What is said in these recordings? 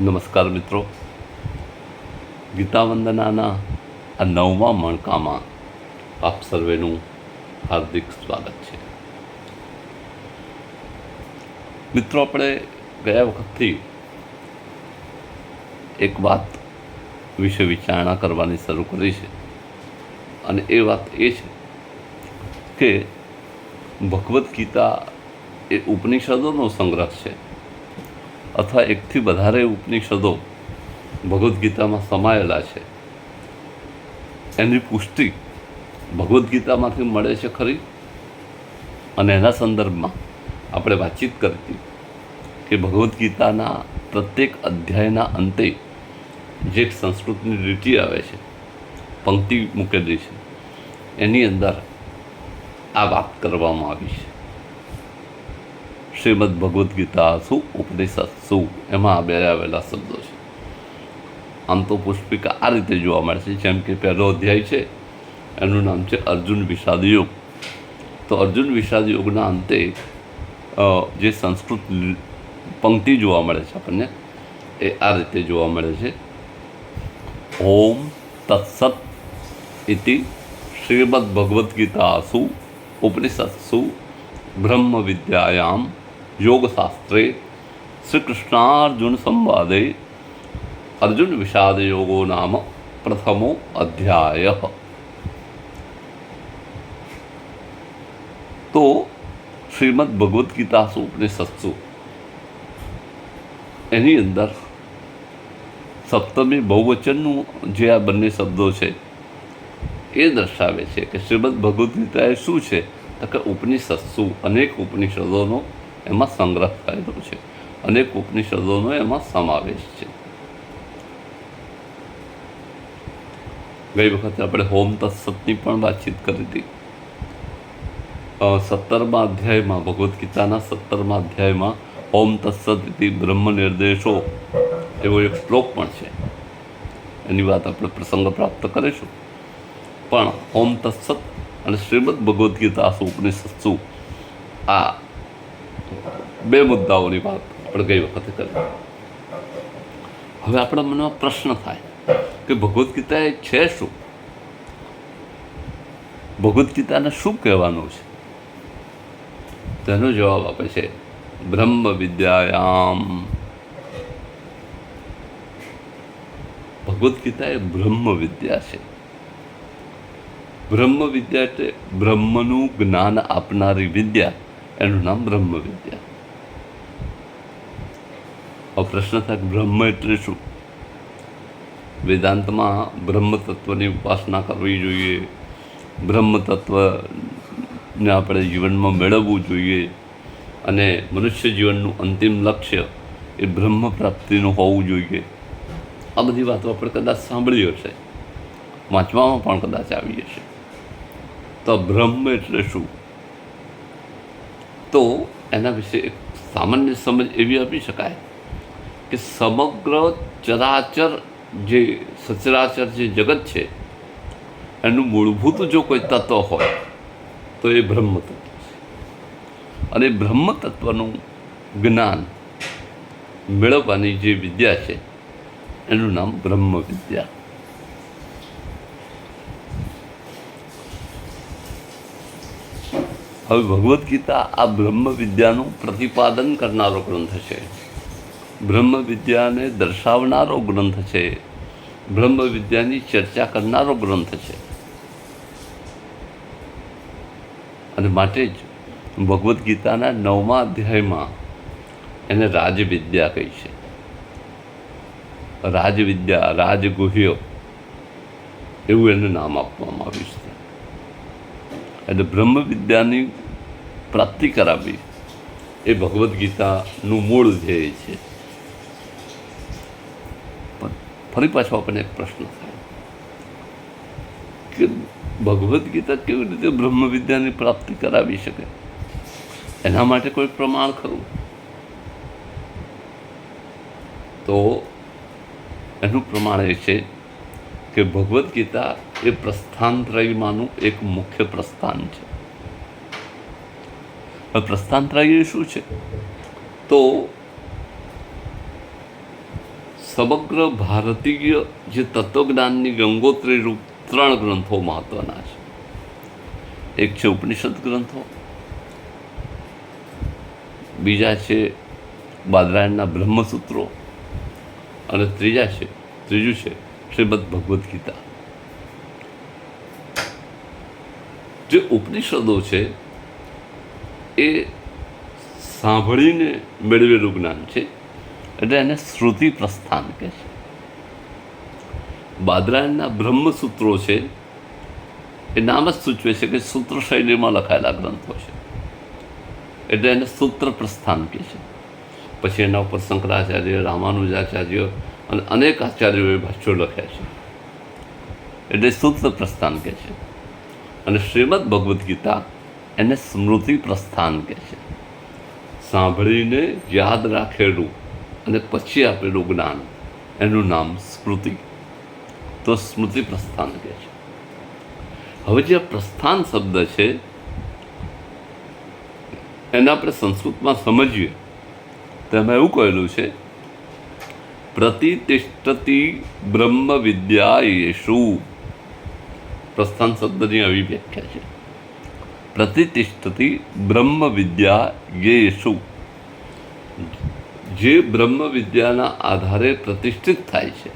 નમસ્કાર મિત્રો. ગીતાવંદનાના આ નવમા મણકામાં આપ સર્વેનું હાર્દિક સ્વાગત છે. મિત્રો, આપણે ગયા વખતથી એક વાત વિશે વિચારણા કરવાની શરૂ કરી છે. અને એ વાત એ છે કે ભગવદ્ ગીતા એ ઉપનિષદોનો સંગ્રહ છે. અથવા એકથી વધારે ઉપનિષદો ભગવદ્ ગીતામાં સમાયેલા છે. એની પુષ્ટિ ભગવદ્ ગીતામાંથી મળે છે ખરી? અને એના સંદર્ભમાં આપણે વાતચીત કરી કે ભગવદ્ ગીતાના પ્રત્યેક અધ્યાયના અંતે જે સંસ્કૃતની રીતિ આવે છે, પંક્તિ મૂકેલી છે, એની અંદર આ વાત કરવામાં આવી છે. શ્રીમદ ભગવદ્ ગીતા શું? શું એમાં આવેલા શબ્દો છે. આમ તો પુષ્પિકા આ રીતે જોવા મળે છે, જેમ કે પહેલો અધ્યાય છે, એનું નામ છે અર્જુન વિષાદ યોગ. તો અર્જુન વિષાદ યોગના અંતે જે સંસ્કૃત પંક્તિ જોવા મળે છે આપણને, એ આ રીતે જોવા મળે છે. ઓમ તત્સત ઇતિ શ્રીમદ ભગવદ્ ગીતાસુ ઉપનિષત્સુ બ્રહ્મ વિદ્યાયામ યોગશાસ્ત્રે શ્રીકૃષ્ણાર્જુન સંવાદે અર્જુન વિષાદ યોગો નામ પ્રથમો અધ્યાય તો શ્રીમદ ભગવદ્ ગીતાસુ ઉપનિષત્સુ એની અંદર સપ્તમી બહુવચનનું જે આ બંને શબ્દો છે, એ દર્શાવે છે કે શ્રીમદ ભગવદ્ ગીતા એ શું છે? તો કે ઉપનિષદ શું અનેક ઉપનિષદોનો એમાં સંગ્રહ થયેલો છે. અનેક ઉપનિષદોનો એમાં સમાવેશ છે. ગઈ વખતે આપણે હોમ તત્સતની પણ વાતચીત કરી હતી. સત્તરમા અધ્યાયમાં, ભગવદ્ ગીતાના સત્તરમા અધ્યાયમાં ઓમ તત્સત બ્રહ્મ નિર્દેશો એવો એક શ્લોક પણ છે. એની વાત આપણે પ્રસંગ પ્રાપ્ત કરીશું. પણ ઓમ તત્સત અને શ્રીમદ ભગવદ્ ગીતા શું ઉપનિષદ શું? આ બે મુદ્દાઓની વાત આપણે ગઈ વખતે કરી. હવે આપણા મનમાં પ્રશ્ન થાય કે ભગવદ્ ગીતા એ છે શું? ભગવદ્ ગીતાને શું કહેવાનું છે? તેનો જવાબ આપે છે, બ્રહ્મ વિદ્યાયામ. ભગવદ્ ગીતા એ બ્રહ્મ વિદ્યા છે. બ્રહ્મ વિદ્યા એટલે બ્રહ્મનું જ્ઞાન આપનારી વિદ્યા, એનું નામ બ્રહ્મ વિદ્યા. પ્રશ્ન થાય બ્રહ્મ એટલે શું વેદાંતમાં બ્રહ્મ તત્વની ઉપાસના કરવી જોઈએ. બ્રહ્મ તત્વને આપણે જીવનમાં મેળવવું જોઈએ. અને મનુષ્ય જીવનનું અંતિમ લક્ષ્ય એ બ્રહ્મ પ્રાપ્તિનું હોવું જોઈએ. આ બધી વાતો આપણે કદાચ સાંભળી હશે. વાંચવામાં પણ કદાચ આવી હશે. તો બ્રહ્મ એટલે શું તો એના વિશે એક સામાન્ય સમજ એવી આપી શકાય કે સમગ્ર ચરાચર જે સચરાચર જે જગત છે, એનું મૂળભૂત જો કોઈ તત્વ હોય, તો એ બ્રહ્મ તત્વ અને બ્રહ્મ તત્વનું જ્ઞાન મેળવવાની જે વિદ્યા છે, એનું નામ બ્રહ્મ વિદ્યા હવે ભગવદ્ ગીતા આ બ્રહ્મ વિદ્યાનું પ્રતિપાદન કરનારો ગ્રંથ છે. બ્રહ્મ વિદ્યાને દર્શાવનારો ગ્રંથ છે. બ્રહ્મ વિદ્યાની ચર્ચા કરનારો ગ્રંથ છે. અને માટે જ ભગવદ્ ગીતાના નવમા અધ્યાયમાં એને રાજવિદ્યા કહી છે. રાજવિદ્યા, રાજગુહ્ય એવું એને નામ આપવામાં આવ્યું છે. એટલે બ્રહ્મ વિદ્યાની પ્રાપ્તિ કરાવી એ ભગવદ્ ગીતાનું મૂળ ધ્યેય છે પણ ફરી પાછો આપણને એક પ્રશ્ન થાય કે ભગવદ્ ગીતા કેવી રીતે બ્રહ્મ વિદ્યાની પ્રાપ્તિ કરાવી શકે? એના માટે કોઈ પ્રમાણ ખરું? તો એનું પ્રમાણ એ છે કે ભગવદ્ ગીતા એ પ્રસ્થાનત્રયમાંનું એક મુખ્ય પ્રસ્થાન છે. હવે પ્રસ્થાનત્રય શું છે? તો સમગ્ર ભારતીય જે તત્વજ્ઞાનની ગંગોત્રી રૂપ ત્રણ ગ્રંથો મહત્વના છે. એક છે ઉપનિષદ ગ્રંથો, બીજા છે બાદરાયણના બ્રહ્મસૂત્રો અને ત્રીજા છે, ત્રીજું છે શ્રીમદ ભગવદ્ ગીતા. જે ઉપનિષદો છે એ સાંભળીને મેળવેલું જ્ઞાન છે. એટલે એને શ્રુતિ પ્રસ્થાન કહે છે. બાદરાયણના બ્રહ્મસૂત્રો છે, એ નામ જ સૂચવે છે કે સૂત્ર શૈલીમાં લખાયેલા ગ્રંથો છે. એટલે એને સૂત્ર પ્રસ્થાન કહે છે. પછી એના ઉપર શંકરાચાર્ય, રામાનુજાચાર્ય અને અનેક આચાર્યોએ ભાષ્યો લખ્યા છે. એટલે સૂત્ર પ્રસ્થાન કહે છે. અને શ્રીમદ ભગવદ્ ગીતા એને સ્મૃતિ પ્રસ્થાન કહે છે. સાંભળીને યાદ રાખેલું અને પછી આપેલું જ્ઞાન એનું નામ સ્મૃતિ. તો સ્મૃતિ પ્રસ્થાન કહે છે. હવે જે પ્રસ્થાન શબ્દ છે, એને આપણે સંસ્કૃતમાં સમજીએ. તો એમાં એવું કહેલું છે પ્રતિષ્ઠતી બ્રહ્મ વિદ્યા યેશુ પ્રસ્થાન શબ્દની આવી વ્યાખ્યા છે. પ્રતિષ્ઠતી બ્રહ્મ વિદ્યા યેશુ જે બ્રહ્મ વિદ્યાના આધારે પ્રતિષ્ઠિત થાય છે.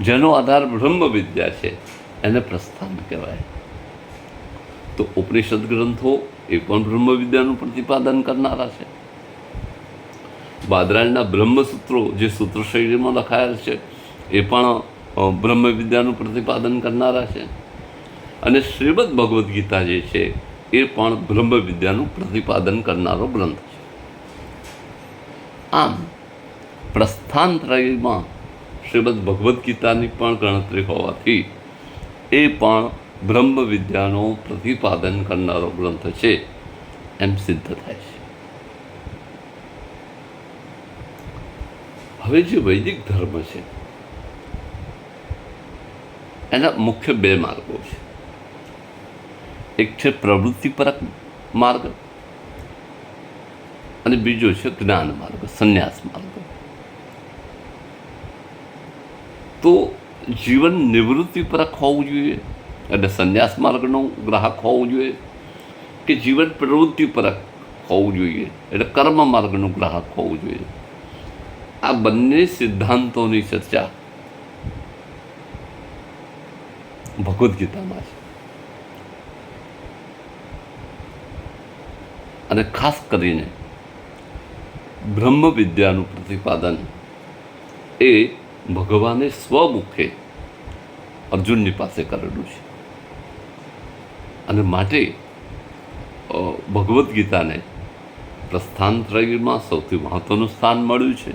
જેનો આધાર બ્રહ્મ વિદ્યા છે, એને પ્રસ્થાન કહેવાય. તો ઉપનિષદ ગ્રંથો એ પણ બ્રહ્મ વિદ્યાનું પ્રતિપાદન કરનારા છે. બાદરાયણના બ્રહ્મસૂત્રો જે સૂત્ર શૈલીમાં લખાયેલ છે, એ પણ બ્રહ્મ વિદ્યાનું પ્રતિપાદન કરનારા છે. અને શ્રીમદ ભગવદ્ ગીતા જે છે, એ પણ બ્રહ્મ વિદ્યાનું પ્રતિપાદન કરનારો ગ્રંથ છે. આમ. પ્રસ્થાનત્રયમાં શ્રીમદ ભગવદ્ ગીતાની પણ ગણતરી હોવાથી એ પણ બ્રહ્મ વિદ્યાનો પ્રતિપાદન કરનારો ગ્રંથ છે. એમ સિદ્ધ થાય છે. હવે જે વૈદિક ધર્મ છે, એના મુખ્ય બે માર્ગો છે. એક છે પ્રવૃત્તિપરક માર્ગ અને બીજો છે જ્ઞાન માર્ગ, સંન્યાસ માર્ગ. તો જીવન નિવૃત્તિ પરખ હોવું જોઈએ એટલે સંન્યાસ માર્ગનો ગ્રાહક હોવું જોઈએ કે જીવન પ્રવૃત્તિ પરખ હોવું જોઈએ એટલે કર્મ માર્ગનું ગ્રાહક હોવું જોઈએ. આ બંને સિદ્ધાંતોની ચર્ચા ભગવદ્ ગીતામાં છે. અને ખાસ કરીને બ્રહ્મ વિદ્યાનું પ્રતિપાદન એ ભગવાને સ્વમુખે અર્જુનની પાસે કરેલું છે. અને માટે ભગવદ્ ગીતાને પ્રસ્થાનત્રયમાં સૌથી મહત્વનું સ્થાન મળ્યું છે.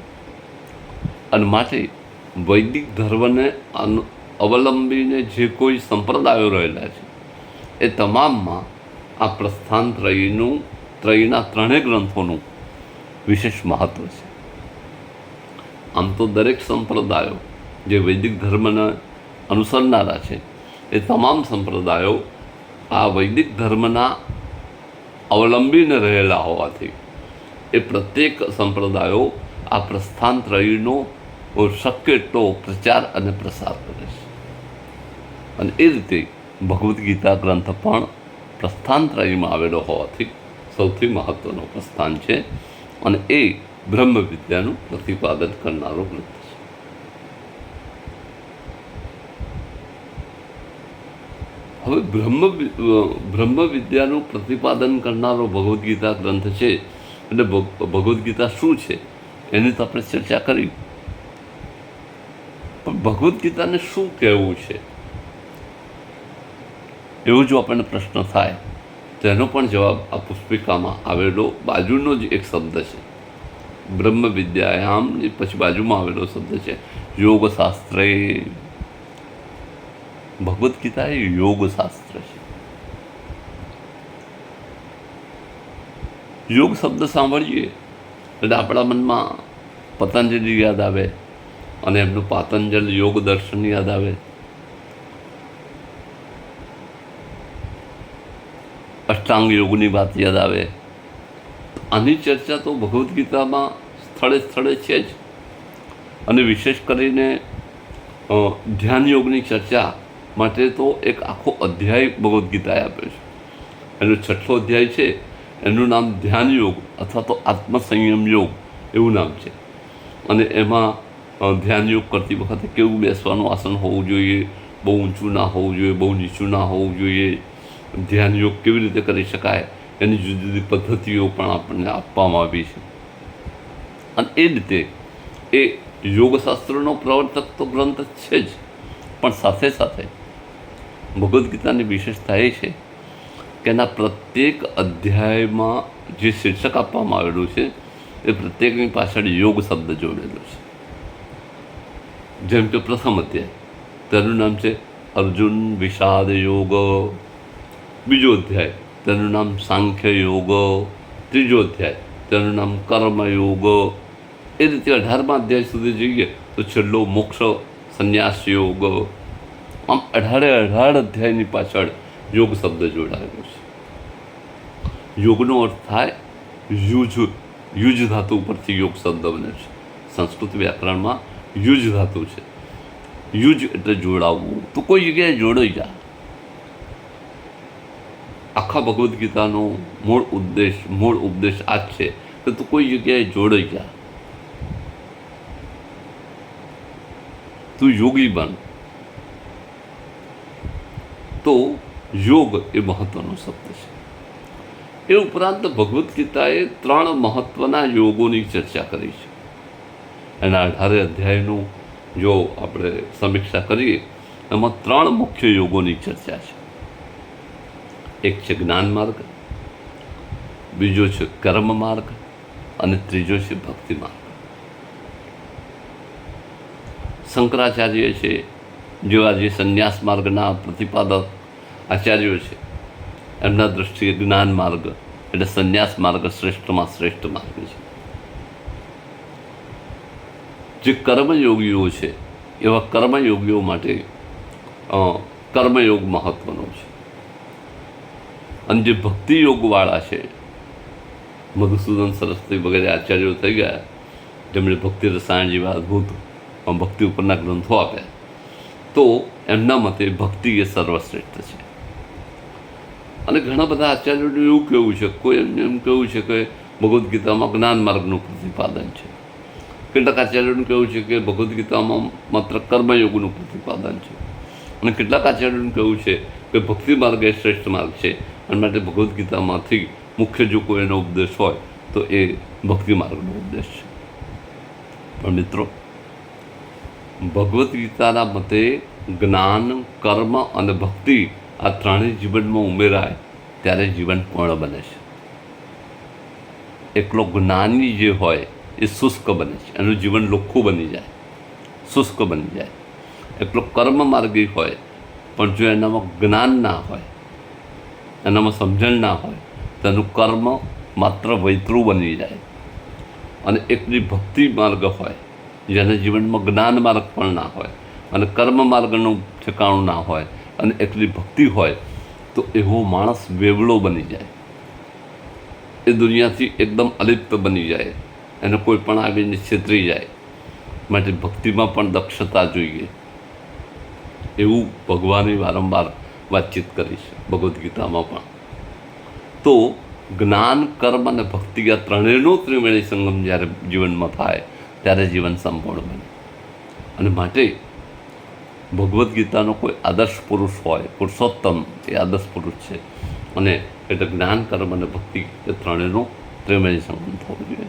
અને માટે વૈદિક ધર્મને અવલંબીને જે કોઈ સંપ્રદાયો રહેલા છે, એ તમામમાં આ પ્રસ્થાન ત્રયનું, ત્રયના ત્રણેય ગ્રંથોનું વિશેષ મહત્ત્વ છે. આમ તો દરેક સંપ્રદાયો જે વૈદિક ધર્મને અનુસરનારા છે, એ તમામ સંપ્રદાયો આ વૈદિક ધર્મના અવલંબીને રહેલા હોવાથી એ પ્રત્યેક સંપ્રદાયો આ પ્રસ્થાન ત્રયનો શક્ય એટલો પ્રચાર અને પ્રસાર કરે છે. અને એ રીતે ભગવદ્ ગીતા ગ્રંથ પણ પ્રસ્થાનત્રયમાં આવેલો હોવાથી સૌથી મહત્વનો પ્રસ્થાન છે અને એ બ્રહ્મ વિદ્યાનું પ્રતિપાદન કરનારો ગ્રંથ છે. હવે બ્રહ્મ બ્રહ્મ વિદ્યાનું પ્રતિપાદન કરનારો ભગવદ્ ગીતા ગ્રંથ છે એટલે ભગ- ભગવદ્ ગીતા શું છે એની તો આપણે ચર્ચા કરી. પણ ભગવદ્ ગીતાને શું કહેવું છે? એવો જો આપણને પ્રશ્ન થાય તો એનો પણ જવાબ આ પુષ્પિકામાં આવેલો બાજુનો જ એક શબ્દ છે. બ્રહ્મ વિદ્યાયામ પછી બાજુમાં આવેલો શબ્દ છે. યોગશાસ્ત્રે. ભગવદ્ ગીતા એ યોગશાસ્ત્ર છે. યોગ શબ્દ સાંભળીએ એટલે આપણા મનમાં પતંજલિ યાદ આવે અને એમનું પાતંજલ યોગ દર્શન યાદ આવે. અષ્ટાંગ યોગની વાત યાદ આવે. આની ચર્ચા તો ભગવદ્ ગીતામાં સ્થળે સ્થળે છે જ. અને વિશેષ કરીને ધ્યાન યોગની ચર્ચા માટે તો એક આખો અધ્યાય ભગવદ્ ગીતાએ આપ્યો છે. એનો છઠ્ઠો અધ્યાય છે, એનું નામ ધ્યાન યોગ અથવા તો આત્મસંયમ યોગ એવું નામ છે. અને એમાં ધ્યાન યોગ કરતી વખતે કેવું બેસવાનું આસન હોવું જોઈએ? બહુ ઊંચું ના હોવું જોઈએ, બહુ નીચું ના હોવું જોઈએ? ધ્યાન યોગ કેવી રીતે કરી શકાય, એની જુદી જુદી પદ્ધતિઓ પણ આપણને આપવામાં આવી છે. અને એ રીતે એ યોગશાસ્ત્રનો પ્રવર્તક તો ગ્રંથ છે જ, પણ સાથે સાથે ભગવદ્ ગીતાની વિશેષતા એ છે કે એના પ્રત્યેક અધ્યાયમાં જે શીર્ષક આપવામાં આવેલું છે, એ પ્રત્યેકની પાછળ યોગ શબ્દ જોડેલો છે. જેમ કે પ્રથમ અધ્યાય, તેનું નામ છે અર્જુન વિષાદ યોગ. બીજો અધ્યાય, તેનું નામ સાંખ્ય યોગ ત્રીજો અધ્યાય, તેનું નામ કર્મ યોગ એ રીતે અઢારમા અધ્યાય સુધી જઈએ, તો છેલ્લો મોક્ષ સંન્યાસ યોગ આમ અઢારે અઢાર અધ્યાયની પાછળ યોગ શબ્દ જોડાયેલો છે. યોગનો અર્થ થાય, યુજ યુજ ધાતુ ઉપરથી યોગ શબ્દ બને છે. સંસ્કૃત વ્યાકરણમાં યુજ ધાતુ છે. યુજ એટલે જોડાવવું. તો કોઈ જગ્યાએ જોડાઈ જા આખા ભગવદ્ ગીતાનો મૂળ ઉદ્દેશ, મૂળ ઉપદેશ આ જ છે. કે તું કોઈ જગ્યાએ જોડાઈ જા તું યોગી બન. તો યોગ એ મહત્વનો શબ્દ છે. એ ઉપરાંત ભગવદ્ ગીતાએ ત્રણ મહત્વના યોગોની ચર્ચા કરી છે. એના અઢારે અધ્યાયનું જો આપણે સમીક્ષા કરીએ, એમાં ત્રણ મુખ્ય યોગોની ચર્ચા છે. એક છે જ્ઞાન માર્ગ, બીજો છે કર્મ માર્ગ અને ત્રીજો છે ભક્તિ માર્ગ. શંકરાચાર્ય છે જેવા જે સંન્યાસ માર્ગના પ્રતિપાદક આચાર્યો છે, એમના દૃષ્ટિએ જ્ઞાન માર્ગ એટલે સંન્યાસ માર્ગ શ્રેષ્ઠમાં શ્રેષ્ઠ માર્ગ છે. જે કર્મયોગીઓ છે, એવા કર્મયોગીઓ માટે કર્મયોગ મહત્વનો છે. અને જે ભક્તિ યોગવાળા છે, મધુસૂદન સરસ્વતી વગેરે આચાર્યો થઈ ગયા, જેમણે ભક્તિ રસાયણ જેવા અદ્ભુત ભક્તિ ઉપરના ગ્રંથો આપ્યા, તો એમના મતે ભક્તિ એ સર્વશ્રેષ્ઠ છે. અને ઘણા બધા આચાર્યોનું એવું કહેવું છે, કોઈ એમને એમ કહેવું છે કે ભગવદ્ ગીતામાં જ્ઞાન માર્ગનું પ્રતિપાદન છે. કેટલાક આચાર્યોનું કહેવું છે કે ભગવદ્ ગીતામાં માત્ર કર્મયોગનું પ્રતિપાદન છે. અને કેટલાક આચાર્યોનું કહેવું છે કે ભક્તિ માર્ગ એ શ્રેષ્ઠ માર્ગ છે. અને માટે ભગવદ્ ગીતામાંથી મુખ્ય જો કોઈ એનો ઉપદેશ હોય, તો એ ભક્તિ માર્ગનો ઉપદેશ છે. પણ મિત્રો, ભગવદ્ ગીતાના મતે જ્ઞાન, કર્મ અને ભક્તિ આ ત્રણેય જીવનમાં ઉમેરાય, ત્યારે જીવન પૂર્ણ બને છે. એકલો જ્ઞાની જે હોય, એ શુષ્ક બને છે. એનું જીવન લોખું બની જાય, શુષ્ક બની જાય. એટલો કર્મ માર્ગી હોય, પણ જો એનામાં જ્ઞાન ના હોય એનામાં સમજણ ના હોય, તેનું કર્મ માત્ર વૈતરું બની જાય. અને એકની ભક્તિ માર્ગ હોય, જેના જીવનમાં જ્ઞાન માર્ગ પણ ના હોય, અને કર્મ માર્ગનું ઠેકાણું ના હોય, અને એકલી ભક્તિ હોય, તો એવો માણસ વેવળો બની જાય. એ દુનિયાથી એકદમ અલિપ્ત બની જાય, એને કોઈ પણ આવીને છેતરી જાય. માટે ભક્તિમાં પણ દક્ષતા જોઈએ. એવું ભગવાને વારંવાર વાતચીત કરીશ ભગવદ્ ગીતામાં પણ. તો જ્ઞાન, કર્મ અને ભક્તિ આ ત્રણેયનો ત્રિવેણી સંગમ જ્યારે જીવનમાં થાય, ત્યારે જીવન સંપૂર્ણ બને. અને માટે ભગવદ્ ગીતાનો કોઈ આદર્શ પુરુષ હોય, પુરુષોત્તમ એ આદર્શ પુરુષ છે. અને એટલે જ્ઞાન, કર્મ અને ભક્તિ એ ત્રણેયનો ત્રિવેણી સંગમ થવો જોઈએ.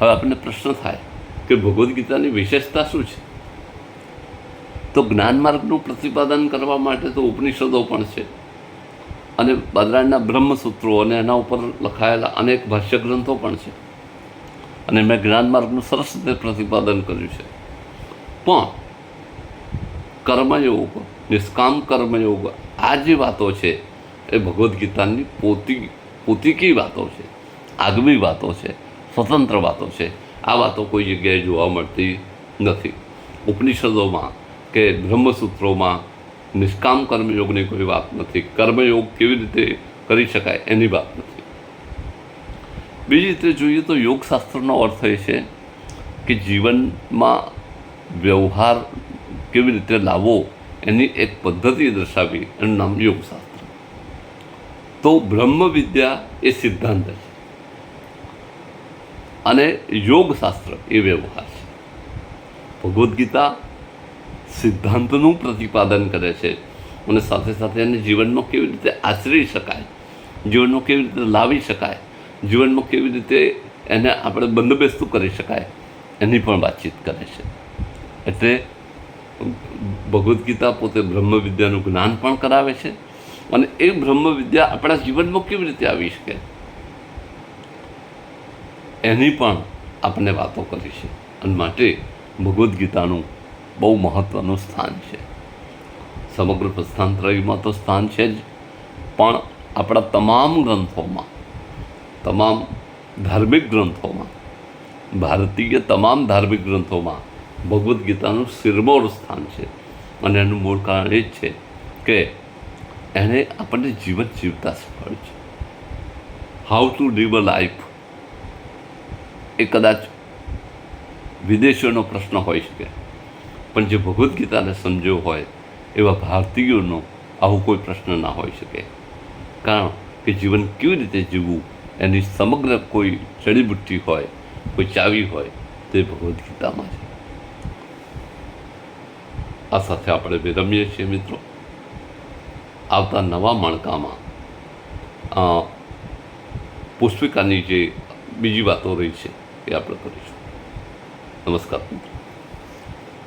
હવે આપણને પ્રશ્ન થાય કે ભગવદ્ ગીતાની વિશેષતા શું છે? તો જ્ઞાન માર્ગનું પ્રતિપાદન કરવા માટે તો ઉપનિષદો પણ છે. અને બાદરાયણના બ્રહ્મસૂત્રો અને એના ઉપર લખાયેલા અનેક ભાષ્ય ગ્રંથો પણ છે. અને મેં જ્ઞાન માર્ગનું સરસ રીતે પ્રતિપાદન કર્યું છે. પણ કર્મયોગ, નિષ્કામ કર્મયોગ આ જે વાતો છે એ ભગવદ્ ગીતાની પોતી, પોતીકી વાતો છે, આગવી વાતો છે, સ્વતંત્ર વાતો છે. આ વાતો કોઈ જગ્યાએ જોવા મળતી નથી. ઉપનિષદોમાં કે બ્રહ્મસૂત્રોમાં નિષ્કામ કર્મયોગની કોઈ વાત નથી. કર્મયોગ કેવી રીતે કરી શકાય એની વાત નથી. બીજી રીતે જોઈએ તો યોગશાસ્ત્રનો અર્થ એ છે કે જીવનમાં વ્યવહાર કેવી રીતે લાવવો એની એક પદ્ધતિ દર્શાવી એનું નામ યોગશાસ્ત્ર. તો બ્રહ્મ વિદ્યા એ સિદ્ધાંત છે. અને યોગશાસ્ત્ર એ વ્યવહાર છે. ભગવદ્ ગીતા સિદ્ધાંતનું પ્રતિપાદન કરે છે. અને સાથે સાથે એને જીવનમાં કેવી રીતે આચરી શકાય જીવનમાં કેવી રીતે લાવી શકાય જીવનમાં કેવી રીતે એને આપણે બંદોબસ્તું કરી શકાય, એની પણ વાતચીત કરે છે. એટલે ભગવદ્ ગીતા પોતે બ્રહ્મ વિદ્યાનું જ્ઞાન પણ કરાવે છે અને એ બ્રહ્મ વિદ્યા આપણા જીવનમાં કેવી રીતે આવી શકે, એની પણ આપણે વાતો કરી છે. અને માટે ભગવદ્ ગીતાનું બહુ મહત્ત્વનું સ્થાન છે. સમગ્ર પ્રસ્થાંતરયમાં તો સ્થાન છે જ. પણ આપણા તમામ ગ્રંથોમાં, તમામ ધાર્મિક ગ્રંથોમાં, ભારતીય તમામ ધાર્મિક ગ્રંથોમાં ભગવદ્ ગીતાનું શિરમોર સ્થાન છે. અને એનું મૂળ કારણ એ જ છે કે એણે આપણને જીવન જીવતા શીખવાડ્યું છે. How to live a life એ કદાચ વિદેશીઓનો પ્રશ્ન હોઈ શકે. પણ જે ભગવદ્ ગીતાને સમજ્યો હોય એવા ભારતીયોનો આવો કોઈ પ્રશ્ન ના હોઈ શકે. કારણ કે જીવન કેવી રીતે જીવવું, એની સમગ્ર કોઈ જડીબુટ્ટી હોય, કોઈ ચાવી હોય, તે ભગવદ્ ગીતામાં છે. આ સાથે આપણે વિરમીએ છીએ મિત્રો. આવતા નવા મણકામાં પુષ્પિકાની જે બીજી વાતો રહી છે એ આપણે કરીશું. નમસ્કાર મિત્રો.